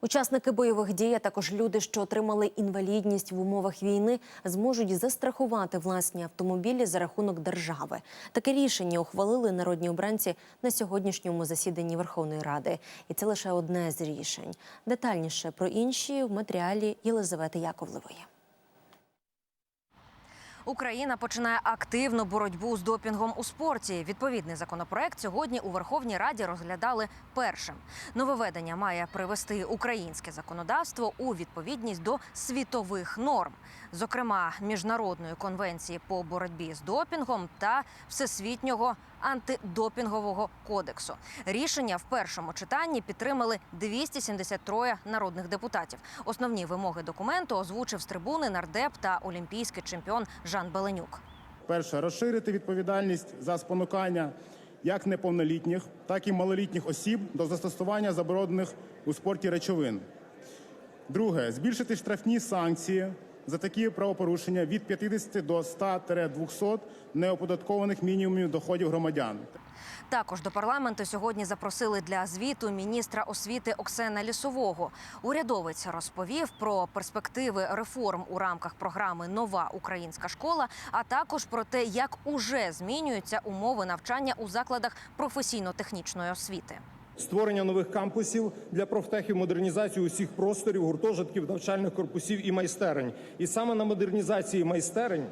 Учасники бойових дій, а також люди, що отримали інвалідність в умовах війни, зможуть застрахувати власні автомобілі за рахунок держави. Таке рішення ухвалили народні обранці на сьогоднішньому засіданні Верховної Ради, і це лише одне з рішень. Детальніше про інші в матеріалі Єлизавети Яковлевої. Україна починає активну боротьбу з допінгом у спорті. Відповідний законопроект сьогодні у Верховній Раді розглядали першим. Нововведення має привести українське законодавство у відповідність до світових норм, зокрема міжнародної конвенції по боротьбі з допінгом та всесвітнього антидопінгового кодексу. Рішення в першому читанні підтримали 273 народних депутатів. Основні вимоги документу озвучив з трибуни нардеп та олімпійський чемпіон Жан Беленюк. Перше розширити відповідальність за спонукання як неповнолітніх, так і малолітніх осіб до застосування заборонених у спорті речовин. Друге збільшити штрафні санкції за такі правопорушення від 50 до 100-200 неоподаткованих мінімумів доходів громадян. Також до парламенту сьогодні запросили для звіту міністра освіти Оксена Лісового. Урядовець розповів про перспективи реформ у рамках програми Нова українська школа, а також про те, як уже змінюються умови навчання у закладах професійно-технічної освіти. Створення нових кампусів для профтехів, модернізацію усіх просторів, гуртожитків, навчальних корпусів і майстерень. І саме на модернізації майстерень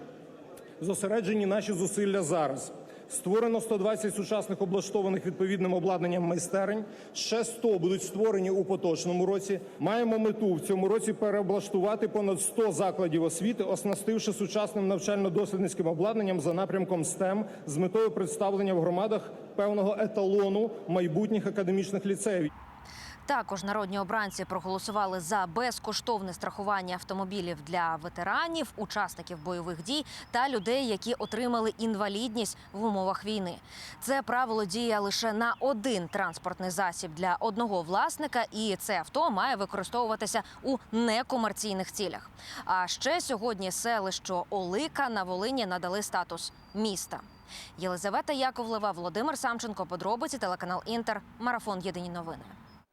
зосереджені наші зусилля зараз. Створено 120 сучасних облаштованих відповідним обладнанням майстерень. Ще 100 будуть створені у поточному році. Маємо мету в цьому році переоблаштувати понад 100 закладів освіти, оснастивши сучасним навчально-дослідницьким обладнанням за напрямком STEM з метою представлення в громадах певного еталону майбутніх академічних ліцеїв. Також народні обранці проголосували за безкоштовне страхування автомобілів для ветеранів, учасників бойових дій та людей, які отримали інвалідність в умовах війни. Це правило діє лише на один транспортний засіб для одного власника, і це авто має використовуватися у некомерційних цілях. А ще сьогодні селищу Олика на Волині надали статус міста. Єлизавета Яковлева, Володимир Самченко, подробиці телеканал Інтер, марафон Єдині новини.